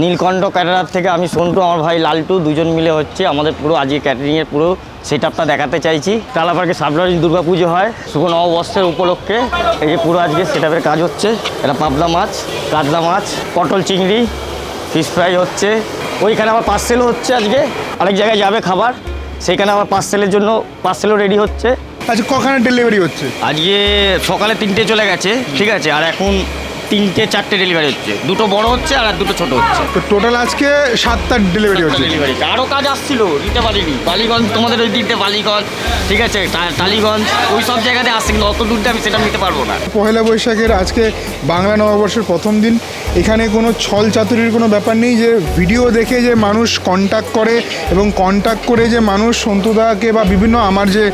নীলকণ্ঠ caterer থেকে আমি সন্টু আমার ভাই লালটু দুজন মিলে হচ্ছে আমাদের পুরো আজকে ক্যাটারিংয়ের পুরো সেট আপটা দেখাতে চাইছি। টালা পার্কে সাবরারিন দুর্গা পুজো হয় শুভ নববর্ষের উপলক্ষে। এই যে পুরো আজকে সেট কাজ হচ্ছে এটা পাবদা মাছ কাতলা মাছ পটল চিংড়ি ফিশ ফ্রাই হচ্ছে। ওইখানে আবার পার্সেলও হচ্ছে আজকে আরেক জায়গায় যাবে খাবার। সেখানে আবার পার্সেলের জন্য পার্সেলও রেডি হচ্ছে। আচ্ছা কখানে ডেলিভারি হচ্ছে? আজকে সকালে তিনটে চলে গেছে ঠিক আছে? আর এখন তিনটে চারটে ডেলিভারি হচ্ছে। দুটো বড় হচ্ছে আর দুটো ছোট হচ্ছে। তো টোটাল আজকে সাতটা ডেলিভারি হচ্ছে। ডেলিভারি আরও কাজ আসছিল দিতে পারিনি। বালিগঞ্জ তোমাদের ওই দিকতে বালিগঞ্জ ঠিক আছে? টালিগঞ্জ ওই সব জায়গাতে আসছে কিন্তু অত দূরটা আমি সেটা নিতে পারব না। পহেলা বৈশাখের আজকে বাংলা নববর্ষের প্রথম দিন। এখানে কোনো ছল চাতুরির কোনো ব্যাপার নেই যে ভিডিও দেখে যে মানুষ কন্ট্যাক্ট করে এবং কন্ট্যাক্ট করে যে মানুষ সন্তুদাকে বা বিভিন্ন আমার যে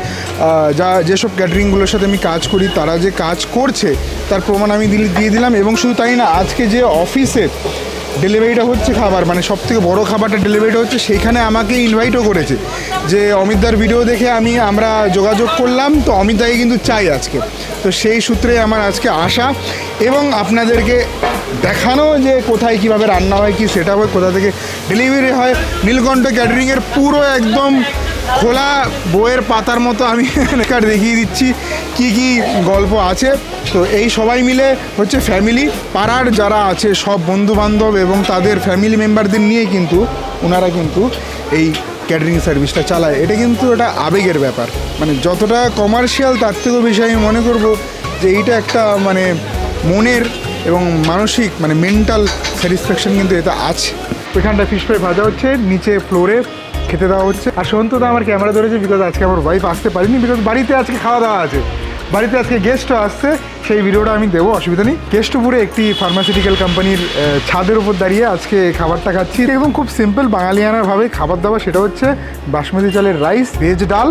যা যেসব ক্যাটারিংগুলোর সাথে আমি কাজ করি তারা যে কাজ করছে তার প্রমাণ আমি দিয়ে দিলাম এবং শুধু তাই না, আজকে যে অফিসে ডেলিভারিটা হচ্ছে খাবার মানে সব থেকে বড়ো খাবারটা ডেলিভারিটা হচ্ছে সেইখানে আমাকে ইনভাইটও করেছে যে অমিতদার ভিডিও দেখে আমি, আমরা যোগাযোগ করলাম, তো অমিতদাকে কিন্তু চাই আজকে। তো সেই সূত্রে আমার আজকে আসা এবং আপনাদেরকে দেখানো যে কোথায় কীভাবে রান্না হয়, কি সেটা হয়, কোথা থেকে ডেলিভারি হয়। নীলকণ্ঠ ক্যাটারিংয়ের পুরো একদম খোলা বইয়ের পাতার মতো আমি এখানে দেখিয়ে দিচ্ছি কি কি গল্প আছে। তো এই সবাই মিলে হচ্ছে ফ্যামিলি পাড়ার যারা আছে, সব বন্ধু বান্ধব এবং তাদের ফ্যামিলি মেম্বারদের নিয়ে কিন্তু ওনারা কিন্তু এই ক্যাটারিং সার্ভিসটা চালায়। এটা কিন্তু এটা আবেগের ব্যাপার। মানে যতটা কমার্শিয়াল তার থেকেও বেশি আমি মনে করব যে এইটা একটা মানে মনের এবং মানসিক মানে মেন্টাল স্যাটিসফ্যাকশন কিন্তু এটা আছে। এখানটা ফিস ফ্রাই ভাজা হচ্ছে, নিচে ফ্লোরে খেতে দেওয়া হচ্ছে। আর সন্তদা আমার ক্যামেরা ধরেছে বিকজ আজকে আমার ওয়াইফ আসতে পারিনি বিকজ বাড়িতে আজকে খাওয়া দাওয়া আছে। বাড়িতে আজকে গেস্টও আসছে। সেই ভিডিওটা আমি দেবো অসুবিধা নেই। কেষ্টপুরে একটি ফার্মাসিউটিক্যাল কোম্পানির ছাদের উপর দাঁড়িয়ে আজকে খাবারটা খাচ্ছি। একদম খুব সিম্পল বাঙালিয়ানাভাবে খাবার দাবার সেটা হচ্ছে বাসমতি চালের রাইস ভেজ ডাল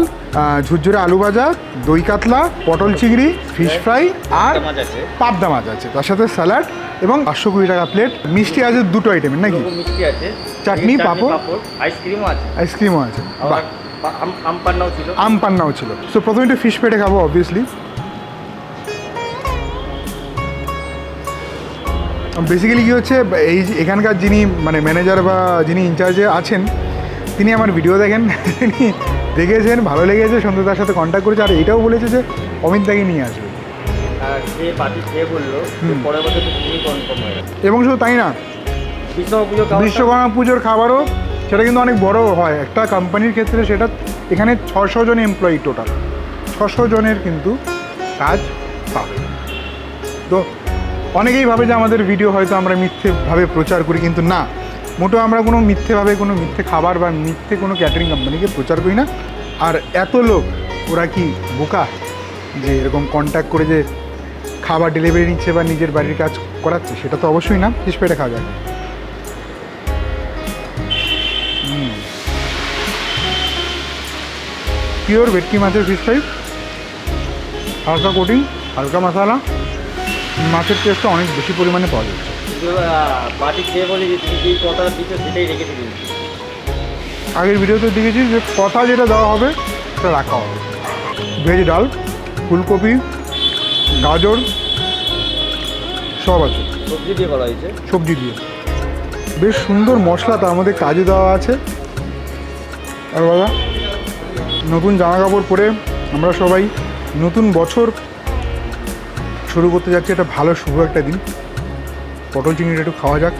ঝুরঝুরে আলু ভাজা দই কাতলা পটল চিংড়ি ফিশ ফ্রাই আর পাবদা মাছ আছে। তার সাথে স্যালাড এবং পাঁচশো কুড়ি টাকা প্লেট মিষ্টি আছে দুটো আইটেমের নাকি? মিষ্টি আছে। চাটনি, পাঁপড়। আইসক্রিমও আছে। আইসক্রিমও আছে। বাহ। আম পান্নাও ছিল আম পান্নাও ছিল। সো প্রথমে একটু ফিশ পেটে খাব অবভিয়াসলি বেসিক্যালি কী হচ্ছে এই এখানকার যিনি মানে ম্যানেজার বা যিনি ইনচার্জে আছেন তিনি আমার ভিডিও দেখেন তিনি দেখেছেন ভালো লেগেছে সন্ধ্যে তার সাথে কন্ট্যাক্ট করেছে আর এটাও বলেছে যে অমিত দাকে নিয়ে আসবে। এবং শুধু তাই না বিশ্বকর্মা বিশ্বকর্মা পুজোর খাবারও সেটা কিন্তু অনেক বড় হয়। একটা কোম্পানির ক্ষেত্রে সেটা এখানে ছশো জন এমপ্লয়ি টোটাল ছশো জনের কিন্তু কাজ পাবে। তো অনেকেই ভাবে যে আমাদের ভিডিও হয়তো আমরা মিথ্যেভাবে প্রচার করি, কিন্তু না। মোটো আমরা কোনো মিথ্যেভাবে কোনো মিথ্যে খাবার বা মিথ্যে কোনো ক্যাটারিং কোম্পানিকে প্রচার করি না। আর এত লোক, ওরা কি বোকা? যে এরকম কন্ট্যাক্ট করে যে খাবার ডেলিভারি নিচ্ছে বা নিজের বাড়ির কাজ করাচ্ছে, সেটা তো অবশ্যই না। ফিস পেটে খাওয়া যায়। পিওর ভেটকি মাছের ফিশ ফ্রাই হালকা কোটিং হালকা মশলা মাছের টেস্টটা অনেক বেশি পরিমাণে পাওয়া যাচ্ছে বলি যে সেটাই রেখে আগের ভিডিওতে দেখেছি যে কথা যেটা দেওয়া হবে সেটা রাখা হবে। ভেজ ডাল ফুলকপি গাজর সব আছে। সবজি দিয়ে বলা হয়েছে? সবজি দিয়ে। বেশ সুন্দর মশলা তার মধ্যে কাজু দেওয়া আছে। আর বাবা নতুন জামা কাপড় পরে আমরা সবাই নতুন বছর শুরু করতে যাচ্ছি একটা ভালো শুভ একটা দিন। পটল চিংড়িটা একটু খাওয়া যাক।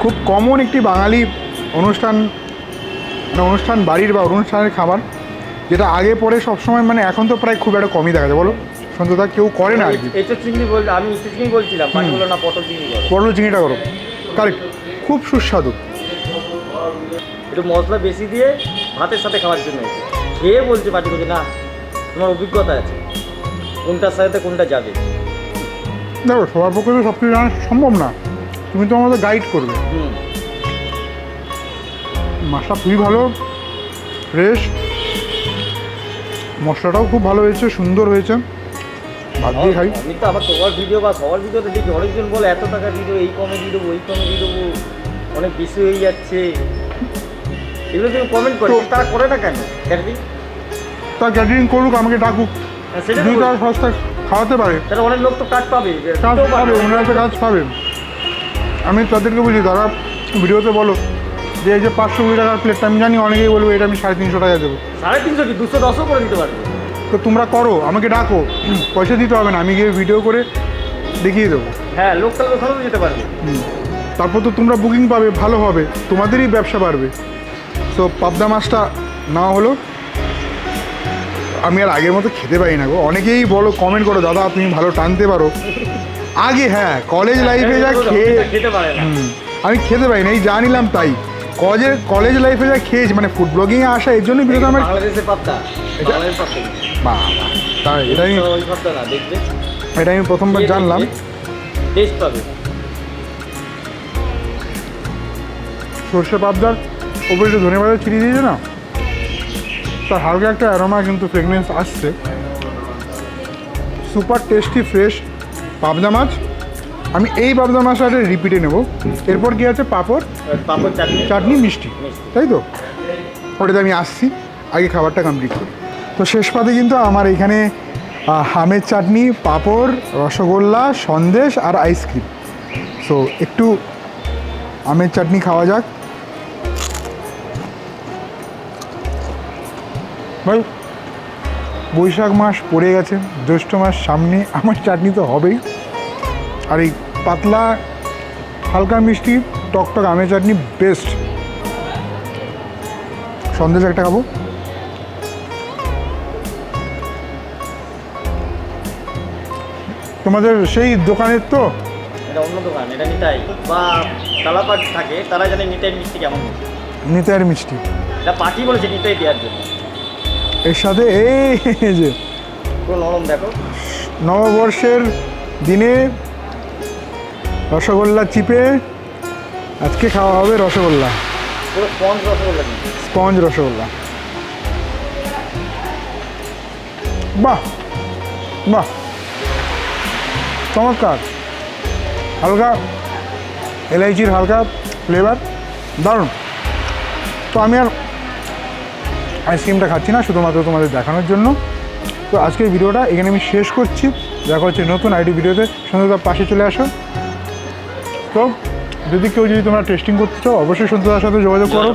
খুব কমন একটি বাঙালি অনুষ্ঠান মানে অনুষ্ঠান বাড়ির বা অনুষ্ঠানের খাবার যেটা আগে পরে সবসময় মানে এখন তো প্রায় খুব একটা কমই দেখা যায় বলো? সন্ততা কেউ করে না আর কি চিংড়ি বল আমি চিংড়ি বলছিলাম না পটল চিংড়ি করো পটল চিংড়িটা করো। কারেক্ট খুব সুস্বাদু। একটু মশলা বেশি দিয়ে ভাতের সাথে খাওয়ার জন্য। খেয়ে বলছে করছে না তোমার অভিজ্ঞতা আছে। কোনটার সাথে কোনটা যাবে? দেখো সবার পক্ষে তো সব কিছু জানা সম্ভব না। তুমি তো আমাদের গাইড করবে। হুম। মাছটা খুবই ভালো ফ্রেশ মশলাটাও খুব ভালো হয়েছে সুন্দর হয়েছে। ভাত দিয়ে খাই। আমি তো আবার তোমার ভিডিও বা সবার ভিডিওতে দেখি অনেকজন বলে এত টাকার ভিডিও এই কমে দিয়ে দেবো ওই কমে দিয়ে দেবো অনেক বেশি হয়ে যাচ্ছে। এগুলো তুমি কমেন্ট করে তারা করে না কেন? ক্যাটারিং তা ক্যাটারিং করুক আমাকে ডাকুক। দুই সস্তা খাওয়াতে পারে। তাহলে অনেক লোক তো কাজ পাবে কাজ পাবে ওনারা তো কাজ পাবে। আমি তাদেরকে বুঝি দাদা ভিডিওতে বলো যে এই যে পাঁচশো কুড়ি টাকার প্লেটটা আমি জানি অনেকেই বলব এটা আমি সাড়ে তিনশো টাকায় দেবো। সাড়ে তিনশো কি? দুশো দশও করে দিতে পারবে। তো তোমরা করো আমাকে ডাকো পয়সা দিতে হবে না আমি গিয়ে ভিডিও করে দেখিয়ে দেবো। হ্যাঁ লোকাল ওখানেও যেতে পারবে। তারপর তো তোমরা বুকিং পাবে ভালো হবে তোমাদেরই ব্যবসা বাড়বে। তো পাবদা মাছটা নেওয়া হলো। আমি আর আগের মতো খেতে পারি না গো। অনেকেই বলো কমেন্ট করো দাদা তুমি ভালো টানতে পারো। আগে হ্যাঁ কলেজ লাইফে যা খেয়ে আমি খেতে পারি না এই যা নিলাম তাই। কলেজের কলেজ লাইফে যা খেয়েছি মানে ফুড ব্লগিংয়ে আসা এর জন্যই ভিডিওটা আমার বাবা এটা আমি এটা আমি প্রথমবার জানলাম। টেস্ট পাবে। সর্ষে পাবদার ওপরে যে ধনে পাতা ছিটিয়ে দিয়েছে না? তার হালকা একটা অ্যারোমা কিন্তু ফ্রেগনেন্স আসছে। সুপার টেস্টি ফ্রেশ পাবদা মাছ। আমি এই পাবদা মাছটা রিপিটে নেব। এরপর কি আছে? পাঁপড়। পাপড় চাটনি। চাটনি মিষ্টি। তাই তো? ওটাতে আমি আসছি। আগে খাবারটা কমপ্লিট করি। তো শেষ পাতে কিন্তু আমার এখানে আহ, আমের চাটনি পাঁপড় রসগোল্লা সন্দেশ আর আইসক্রিম সো একটু আমের চাটনি খাওয়া যাক। ভাই বৈশাখ মাস পড়ে গেছে জ্যৈষ্ঠ মাস সামনে আমার চাটনি তো হবেই। আর এই পাতলা হালকা মিষ্টি টকটক আমের চাটনি বেস্ট সন্দেশ একটা খাব। তোমাদের সেই দোকানের তো? এটা অন্য দোকান এটা নিতাই। বা কালাপাট থাকে তারা জানে নিতাই মিষ্টি কেমন। নিতাইয়ের মিষ্টি। এটা পার্টি বলেছে নিতাই দেওয়ার জন্য। এর সাথে এই যে নববর্ষের দিনে রসগোল্লা চিপে আজকে খাওয়া হবে rasgulla. Sponge rasgulla sponge rasgulla. বাহ বাহ। চমৎকার। হালকা এলাইচির হালকা ফ্লেভার দারুণ। তো আমি আর আইসক্রিমটা খাচ্ছি না শুধুমাত্র তোমাদের দেখানোর জন্য। তো আজকের ভিডিওটা এখানে আমি শেষ করছি। দেখা হচ্ছে নতুন আইডি ভিডিওতে। সন্ধ্যতার পাশে চলে আসো। তো যদি কেউ যদি তোমরা টেস্টিং করতে চাও অবশ্যই সন্ধ্যতার সাথে যোগাযোগ করো।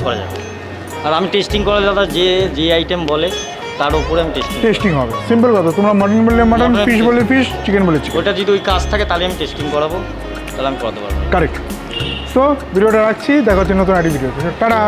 আর আমি টেস্টিং করে দাদা যে যে আইটেম বলে তার উপরে আমি টেস্টিং টেস্টিং হবে। সিম্পল কথা। তোমরা মটন বললে মটন ফিশ। বললে ফিশ চিকেন বলে চিকেন ওটা যদি ওই কাজ থাকে তাহলে আমি টেস্টিং করাবো। তাহলে আমি করাতে পারব। কারেক্ট তো ভিডিওটা রাখছি। দেখা হচ্ছে নতুন আইডি ভিডিওতে। টাটা!